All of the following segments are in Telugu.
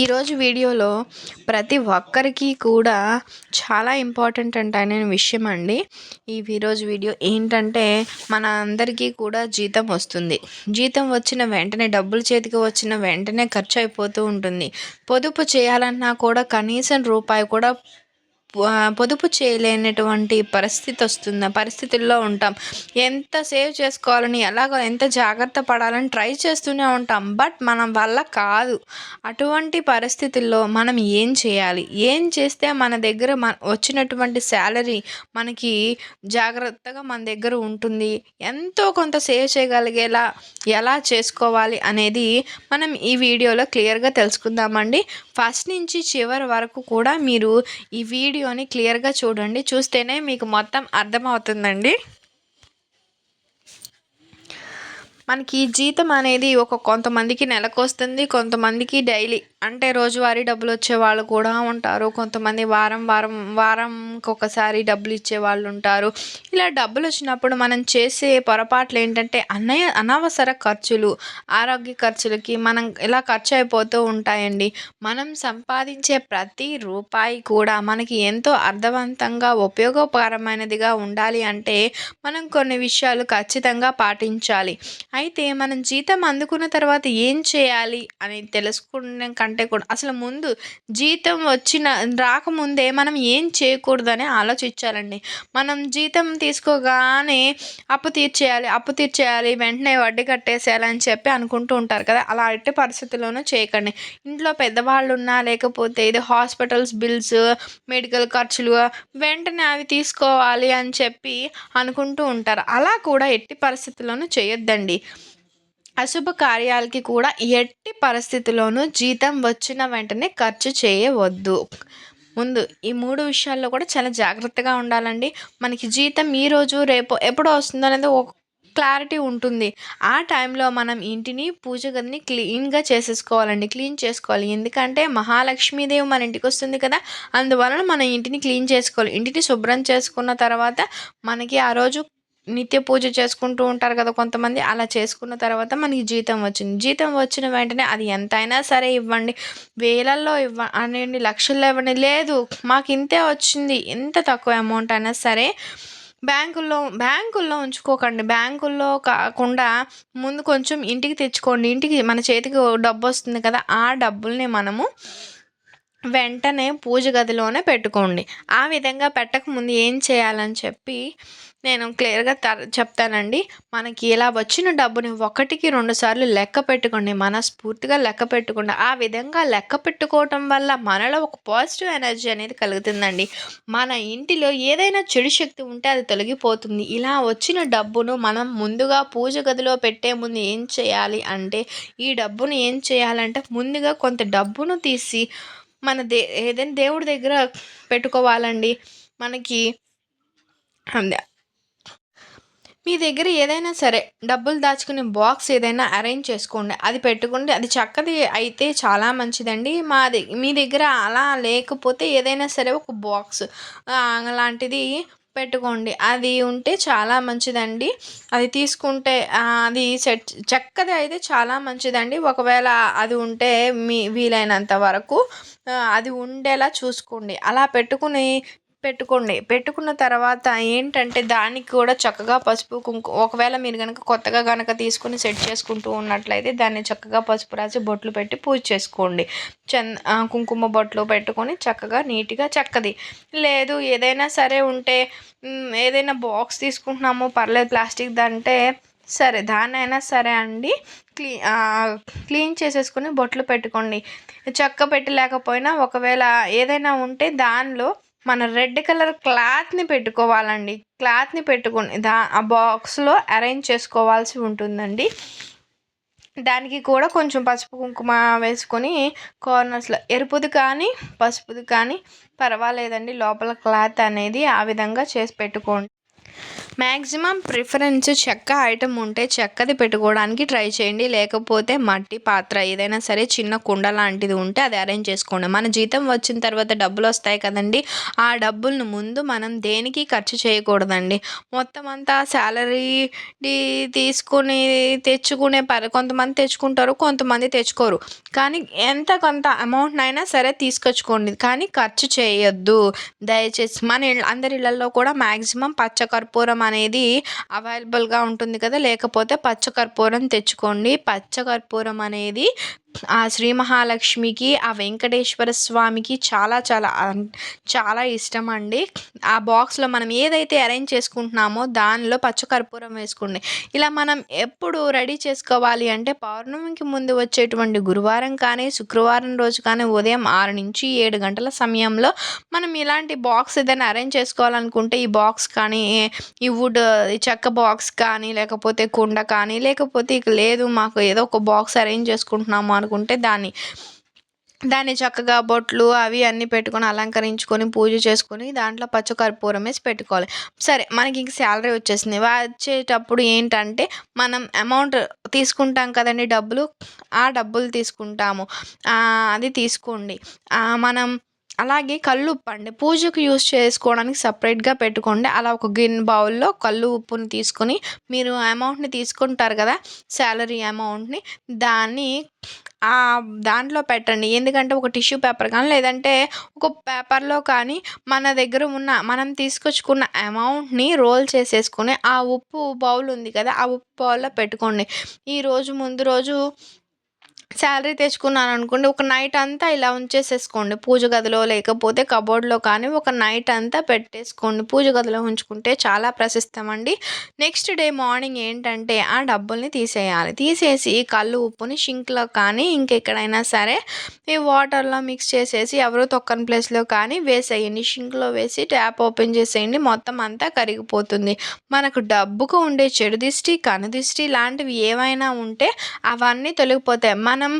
ఈరోజు వీడియోలో ప్రతి ఒక్కరికి కూడా చాలా ఇంపార్టెంట్ అంటనే విషయం అండి. ఈ ఈరోజు వీడియో ఏంటంటే మన అందరికీ కూడా జీతం వస్తుంది. జీతం వచ్చిన వెంటనే డబ్బులు చేతికి వచ్చిన వెంటనే ఖర్చు అయిపోతూ ఉంటుంది. పొదుపు చేయాలన్నా కూడా కనీసం రూపాయి కూడా పొదుపు చేయలేనటువంటి పరిస్థితి వస్తుంది. పరిస్థితుల్లో ఉంటాం. ఎంత సేవ్ చేసుకోవాలని ఎలాగో ఎంత జాగ్రత్త పడాలని ట్రై చేస్తూనే ఉంటాం. బట్ మనం వల్ల కాదు. అటువంటి పరిస్థితుల్లో మనం ఏం చేయాలి? ఏం చేస్తే మన దగ్గర మన వచ్చినటువంటి శాలరీ మనకి జాగ్రత్తగా మన దగ్గర ఉంటుంది? ఎంతో కొంత సేవ్ చేయగలిగేలా ఎలా చేసుకోవాలి అనేది మనం ఈ వీడియోలో క్లియర్గా తెలుసుకుందామండి. ఫస్ట్ నుంచి చివరి వరకు కూడా మీరు ఈ వీడియో వీడియోని క్లియర్గా చూడండి. చూస్తేనే మీకు మొత్తం అర్థమవుతుందండి. మనకి జీతం అనేది ఒక కొంతమందికి నెలకు వస్తుంది కొంతమందికి డైలీ. అంటే రోజువారీ డబ్బులు వచ్చే వాళ్ళు కూడా ఉంటారు. కొంతమంది వారం వారం వారంకి ఒకసారి డబ్బులు ఇచ్చే వాళ్ళు ఉంటారు. ఇలా డబ్బులు వచ్చినప్పుడు మనం చేసే పొరపాట్లు ఏంటంటే అన్నయ్య అనవసర ఖర్చులు ఆరోగ్య ఖర్చులకి మనం ఇలా ఖర్చు అయిపోతూ ఉంటాయండి. మనం సంపాదించే ప్రతి రూపాయి కూడా మనకి ఎంతో అర్థవంతంగా ఉపయోగకరమైనదిగా ఉండాలి అంటే మనం కొన్ని విషయాలు ఖచ్చితంగా పాటించాలి. అయితే మనం జీతం అందుకున్న తర్వాత ఏం చేయాలి అని తెలుసుకునే కంటే కూడా అసలు ముందు జీతం వచ్చిన రాకముందే మనం ఏం చేయకూడదని ఆలోచించాలండి. మనం జీతం తీసుకోగానే అప్పు తీర్చేయాలి అప్పు తీర్చేయాలి వెంటనే వడ్డీ కట్టేసేయాలి అని చెప్పి అనుకుంటూ ఉంటారు కదా అలా ఎట్టి పరిస్థితుల్లోనూ చేయకండి. ఇంట్లో పెద్దవాళ్ళు ఉన్నా లేకపోతే ఇది హాస్పిటల్స్ బిల్స్ మెడికల్ ఖర్చులు వెంటనే అవి తీసుకోవాలి అని చెప్పి అనుకుంటూ ఉంటారు. అలా కూడా ఎట్టి పరిస్థితుల్లోనూ చేయొద్దండి. అశుభ కార్యాలకి కూడా ఎట్టి పరిస్థితుల్లోనూ జీతం వచ్చిన వెంటనే ఖర్చు చేయవద్దు. ముందు ఈ మూడు విషయాల్లో కూడా చాలా జాగ్రత్తగా ఉండాలండి. మనకి జీతం ఈరోజు రేపు ఎప్పుడు వస్తుందో అనేది ఒక క్లారిటీ ఉంటుంది. ఆ టైంలో మనం ఇంటిని పూజ గదిని క్లీన్గా చేసేసుకోవాలండి. క్లీన్ చేసుకోవాలి. ఎందుకంటే మహాలక్ష్మీదేవి మన ఇంటికి వస్తుంది కదా. అందువలన మన ఇంటిని క్లీన్ చేసుకోవాలి. ఇంటిని శుభ్రం చేసుకున్న తర్వాత మనకి ఆ రోజు నిత్య పూజ చేసుకుంటూ ఉంటారు కదా కొంతమంది. అలా చేసుకున్న తర్వాత మనకి జీతం వచ్చింది. జీతం వచ్చిన వెంటనే అది ఎంతైనా సరే ఇవ్వండి. వేలల్లో ఇవ్వ అనేది లక్షల్లో ఇవ్వండి. లేదు మాకు ఇంతే వచ్చింది. ఎంత తక్కువ అమౌంట్ అయినా సరే బ్యాంకుల్లో బ్యాంకుల్లో ఉంచుకోకండి. బ్యాంకుల్లో కాకుండా ముందు కొంచెం ఇంటికి తెచ్చుకోండి. ఇంటికి మన చేతికి డబ్బు వస్తుంది కదా ఆ డబ్బుల్ని మనము వెంటనే పూజ గదిలోనే పెట్టుకోండి. ఆ విధంగా పెట్టకముందు ఏం చేయాలని చెప్పి నేను క్లియర్గా త చెప్తానండి. మనకి ఇలా వచ్చిన డబ్బుని ఒకటికి రెండు సార్లు లెక్క పెట్టుకోండి. మనస్ఫూర్తిగా లెక్క పెట్టుకోండి. ఆ విధంగా లెక్క పెట్టుకోవటం వల్ల మనలో ఒక పాజిటివ్ ఎనర్జీ అనేది కలుగుతుందండి. మన ఇంటిలో ఏదైనా చెడు శక్తి ఉంటే అది తొలగిపోతుంది. ఇలా వచ్చిన డబ్బును మనం ముందుగా పూజ గదిలో పెట్టే ముందు ఏం చేయాలి అంటే ఈ డబ్బును ఏం చేయాలంటే ముందుగా కొంత డబ్బును తీసి మన దే ఏదైనా దేవుడి దగ్గర పెట్టుకోవాలండి. మనకి మీ దగ్గర ఏదైనా సరే డబ్బులు దాచుకునే బాక్స్ ఏదైనా అరేంజ్ చేసుకోండి. అది పెట్టుకుంటే అది చక్కది అయితే చాలా మంచిదండి. మా మీ దగ్గర అలా లేకపోతే ఏదైనా సరే ఒక బాక్స్ అలాంటిది పెట్టుకోండి. అది ఉంటే చాలా మంచిదండి. అది తీసుకుంటే అది సెట్ చక్కది అయితే చాలా మంచిదండి. ఒకవేళ అది ఉంటే మీ వీలైనంత వరకు అది ఉండేలా చూసుకోండి. అలా పెట్టుకుని పెట్టుకోండి. పెట్టుకున్న తర్వాత ఏంటంటే దానికి కూడా చక్కగా పసుపు కుంకుమ ఒకవేళ మీరు కనుక కొత్తగా కనుక తీసుకుని సెట్ చేసుకుంటూ ఉన్నట్లయితే దాన్ని చక్కగా పసుపు రాసి బొట్లు పెట్టి పూజ చేసుకోండి. చంద కుంకుమ బొట్లు పెట్టుకొని చక్కగా నీట్గా చక్కది. లేదు ఏదైనా సరే ఉంటే ఏదైనా బాక్స్ తీసుకుంటున్నాము పర్లేదు ప్లాస్టిక్ దంటే సరే దాన్నైనా సరే అండి క్లీ క్లీన్ చేసేసుకుని బొట్లు పెట్టుకోండి. చెక్క పెట్టి లేకపోయినా ఒకవేళ ఏదైనా ఉంటే దానిలో మన రెడ్ కలర్ క్లాత్ని పెట్టుకోవాలండి. క్లాత్ని పెట్టుకుని దా ఆ బాక్స్లో అరేంజ్ చేసుకోవాల్సి ఉంటుందండి. దానికి కూడా కొంచెం పసుపు కుంకుమ వేసుకొని కార్నర్స్లో ఎరుపుది కానీ పసుపుది కానీ పర్వాలేదండి. లోపల క్లాత్ అనేది ఆ విధంగా చేసి పెట్టుకోండి. మ్యాక్సిమం ప్రిఫరెన్స్ చెక్క ఐటమ్ ఉంటే చెక్కది పెట్టుకోవడానికి ట్రై చేయండి. లేకపోతే మట్టి పాత్ర ఏదైనా సరే చిన్న కుండ లాంటిది ఉంటే అది అరేంజ్ చేసుకోండి. మన జీతం వచ్చిన తర్వాత డబ్బులు వస్తాయి కదండి. ఆ డబ్బులను ముందు మనం దేనికి ఖర్చు చేయకూడదండి? మొత్తం అంతా శాలరీ తీసుకుని తెచ్చుకునే పరి కొంతమంది తెచ్చుకుంటారు కొంతమంది తెచ్చుకోరు. కానీ ఎంత కొంత అమౌంట్నైనా సరే తీసుకొచ్చుకోండి. కానీ ఖర్చు చేయొద్దు. దయచేసి మన ఇళ్ళ అందరి ఇళ్ళల్లో కూడా మ్యాక్సిమం పచ్చకర్పూరం అనేది అవైలబుల్గా ఉంటుంది కదా లేకపోతే పచ్చకర్పూరం తెచ్చుకోండి. పచ్చకర్పూరం అనేది ఆ శ్రీ మహాలక్ష్మికి ఆ వెంకటేశ్వర స్వామికి చాలా చాలా చాలా ఇష్టం అండి. ఆ బాక్స్లో మనం ఏదైతే అరేంజ్ చేసుకుంటున్నామో దానిలో పచ్చకర్పూరం వేసుకోండి. ఇలా మనం ఎప్పుడు రెడీ చేసుకోవాలి అంటే పౌర్ణమికి ముందు వచ్చేటువంటి గురువారం కానీ శుక్రవారం రోజు కానీ ఉదయం ఆరు నుంచి ఏడు గంటల సమయంలో మనం ఇలాంటి బాక్స్ ఏదైనా అరేంజ్ చేసుకోవాలనుకుంటే ఈ బాక్స్ కానీ ఈ వుడ్ ఈ చెక్క బాక్స్ కానీ లేకపోతే కుండ కానీ లేకపోతే ఇక లేదు మాకు ఏదో ఒక బాక్స్ అరేంజ్ చేసుకుంటున్నాము అనుకుంటే దాన్ని దాన్ని చక్కగా బొట్లు అవి అన్నీ పెట్టుకొని అలంకరించుకొని పూజ చేసుకొని దాంట్లో పచ్చకర్పూరం వేసి పెట్టుకోవాలి. సరే మనకి ఇంక శాలరీ వచ్చేసింది. వచ్చేటప్పుడు ఏంటంటే మనం అమౌంట్ తీసుకుంటాం కదండి డబ్బులు ఆ డబ్బులు తీసుకుంటాము. అది తీసుకోండి. మనం అలాగే కళ్ళు ఉప్పు అండి. పూజకు యూస్ చేసుకోవడానికి సపరేట్గా పెట్టుకోండి. అలా ఒక గిన్ బౌల్లో కళ్ళు ఉప్పుని తీసుకొని మీరు అమౌంట్ని తీసుకుంటారు కదా శాలరీ అమౌంట్ని దాన్ని దాంట్లో పెట్టండి. ఎందుకంటే ఒక టిష్యూ పేపర్ కానీ లేదంటే ఒక పేపర్లో కానీ మన దగ్గర ఉన్న మనం తీసుకొచ్చుకున్న అమౌంట్ని రోల్ చేసేసుకొని ఆ ఉప్పు బౌల్ ఉంది కదా ఆ ఉప్పు బౌల్లో పెట్టుకోండి. ఈరోజు ముందు రోజు శాలరీ తెచ్చుకున్నాను అనుకోండి ఒక నైట్ అంతా ఇలా ఉంచేసేసుకోండి. పూజ గదిలో లేకపోతే కబోర్డ్లో కానీ ఒక నైట్ అంతా పెట్టేసుకోండి. పూజ గదిలో ఉంచుకుంటే చాలా ప్రశస్తం అండి నెక్స్ట్ డే మార్నింగ్ ఏంటంటే ఆ డబ్బుల్ని తీసేయాలి. తీసేసి కళ్ళు ఉప్పుని షింక్లో కానీ ఇంకెక్కడైనా సరే ఈ వాటర్లో మిక్స్ చేసేసి ఎవరో తొక్కని ప్లేస్లో కానీ వేసేయండి. షింక్లో వేసి ట్యాప్ ఓపెన్ చేసేయండి. మొత్తం అంతా కరిగిపోతుంది. మనకు డబ్బుకు ఉండే చెడు దిష్టి కనుదిష్టి లాంటివి ఏవైనా ఉంటే అవన్నీ తొలగిపోతాయి. మనం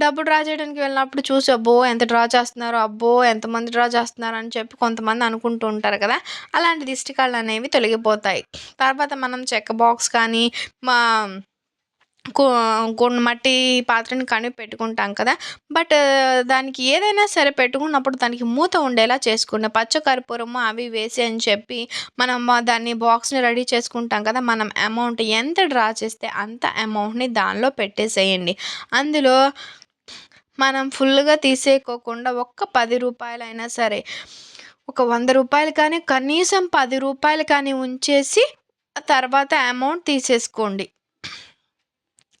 డబ్బు డ్రా చేయడానికి వెళ్ళినప్పుడు చూసి అబ్బో ఎంత డ్రా చేస్తున్నారు అబ్బో ఎంతమంది డ్రా చేస్తున్నారు అని చెప్పి కొంతమంది అనుకుంటూ ఉంటారు కదా! అలాంటి దిష్టి కళ్ళు అనేవి తొలగిపోతాయి. తర్వాత మనం చెక్క బాక్స్ కానీ మా కొన్ని మట్టి పాత్రని కానీ పెట్టుకుంటాం కదా. బట్ దానికి ఏదైనా సరే పెట్టుకున్నప్పుడు దానికి మూత ఉండేలా చేసుకునే పచ్చకర్పూరము అవి వేసి అని చెప్పి మనం దాన్ని బాక్స్ని రెడీ చేసుకుంటాం కదా. మనం అమౌంట్ ఎంత డ్రా చేస్తే అంత అమౌంట్ని దానిలో పెట్టేసేయండి. అందులో మనం ఫుల్గా తీసేయకోకుండా ఒక్క పది రూపాయలైనా సరే ఒక వంద రూపాయలు కానీ కనీసం పది రూపాయలు కానీ ఉంచేసి తర్వాత అమౌంట్ తీసేసుకోండి.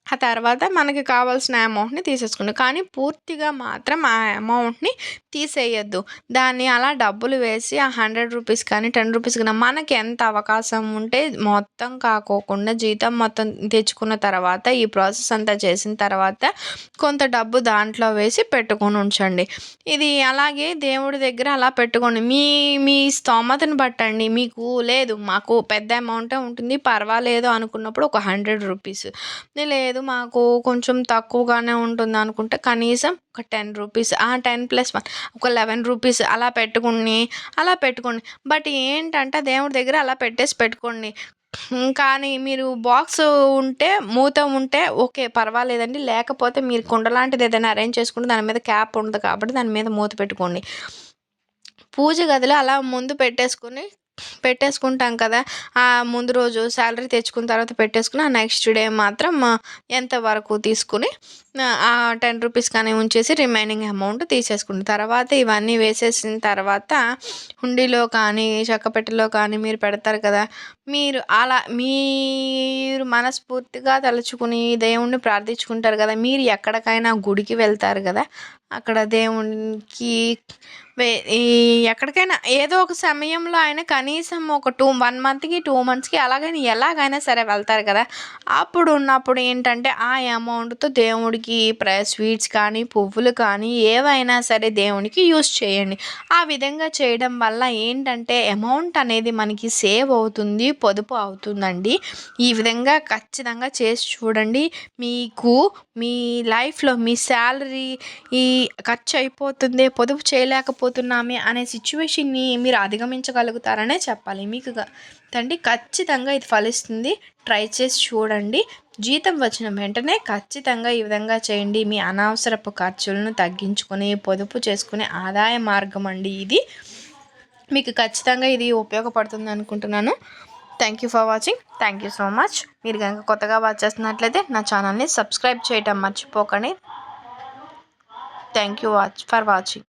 ఆ తర్వాత మనకి కావాల్సిన అమౌంట్ని తీసేసుకుంటాం. కానీ పూర్తిగా మాత్రం ఆ అమౌంట్ని తీసేయద్దు. దాన్ని అలా డబ్బులు వేసి ఆ హండ్రెడ్ రూపీస్ కానీ టెన్ రూపీస్ కానీ మనకి ఎంత అవకాశం ఉంటే మొత్తం కాకోకుండా జీతం మొత్తం తెచ్చుకున్న తర్వాత ఈ ప్రాసెస్ అంతా చేసిన తర్వాత కొంత డబ్బు దాంట్లో వేసి పెట్టుకొని ఉంచండి. ఇది అలాగే దేవుడి దగ్గర అలా పెట్టుకోండి. మీ మీ స్తోమతను బట్టండి. మీకు లేదు మాకు పెద్ద అమౌంటే ఉంటుంది పర్వాలేదు అనుకున్నప్పుడు ఒక హండ్రెడ్ రూపీస్. లేదు లేదు మాకు కొంచెం తక్కువగానే ఉంటుంది అనుకుంటే కనీసం ఒక టెన్ రూపీస్ ఆ టెన్ ప్లస్ వన్ ఒక లెవెన్ రూపీస్ అలా పెట్టుకుని అలా పెట్టుకోండి. బట్ ఏంటంటే దేవుడి దగ్గర అలా పెట్టేసి పెట్టుకోండి. కానీ మీరు బాక్స్ ఉంటే మూత ఉంటే ఓకే పర్వాలేదండి. లేకపోతే మీరు కుండ లాంటిది ఏదైనా అరేంజ్ చేసుకుంటే దాని మీద క్యాప్ ఉండదు కాబట్టి దాని మీద మూత పెట్టుకోండి. పూజ గదిలో అలా ముందు పెట్టేసుకుని పెట్టేసుకుంటాం కదా. ఆ ముందు రోజు శాలరీ తెచ్చుకున్న తర్వాత పెట్టేసుకుని ఆ నెక్స్ట్ డే మాత్రం ఎంత వరకు తీసుకుని ఆ టెన్ రూపీస్ కానీ ఉంచేసి రిమైనింగ్ అమౌంట్ తీసేసుకున్న తర్వాత ఇవన్నీ వేసేసిన తర్వాత హుండీలో కానీ చక్కపెట్టెలో కానీ మీరు పెడతారు కదా మీరు అలా మీరు మనస్ఫూర్తిగా తలుచుకుని దేవుణ్ణి ప్రార్థించుకుంటారు కదా మీరు ఎక్కడికైనా గుడికి వెళ్తారు కదా అక్కడ దేవునికి ఎక్కడికైనా ఏదో ఒక సమయంలో ఆయన కనీసం ఒక టూ వన్ మంత్కి టూ మంత్స్కి అలాగైనా ఎలాగైనా సరే వెళ్తారు కదా. అప్పుడు ఉన్నప్పుడు ఏంటంటే ఆ అమౌంట్తో దేవుడికి ప్ర స్వీట్స్ కానీ పువ్వులు కానీ ఏవైనా సరే దేవునికి యూస్ చేయండి. ఆ విధంగా చేయడం వల్ల ఏంటంటే అమౌంట్ అనేది మనకి సేవ్ అవుతుంది పొదుపు అవుతుందండి. ఈ విధంగా ఖచ్చితంగా చేసి చూడండి. మీకు మీ లైఫ్లో మీ శాలరీ ఈ ఖర్చు అయిపోతుంది పొదుపు చేయలేకపోతే చేయలేకపోతున్నామే అనే సిచ్యువేషన్ని మీరు అధిగమించగలుగుతారనే చెప్పాలి. మీకు తండ్రి ఖచ్చితంగా ఇది ఫలిస్తుంది. ట్రై చేసి చూడండి. జీతం వచ్చిన వెంటనే ఖచ్చితంగా ఈ విధంగా చేయండి. మీ అనవసరపు ఖర్చులను తగ్గించుకొని పొదుపు చేసుకునే ఆదాయ మార్గం అండి ఇది. మీకు ఖచ్చితంగా ఇది ఉపయోగపడుతుంది అనుకుంటున్నాను. Thank you for watching thank you so much మీరు కనుక కొత్తగా వాచ్ చేస్తున్నట్లయితే నా ఛానల్ని సబ్స్క్రైబ్ చేయటం మర్చిపోకండి. Thank you watch for watching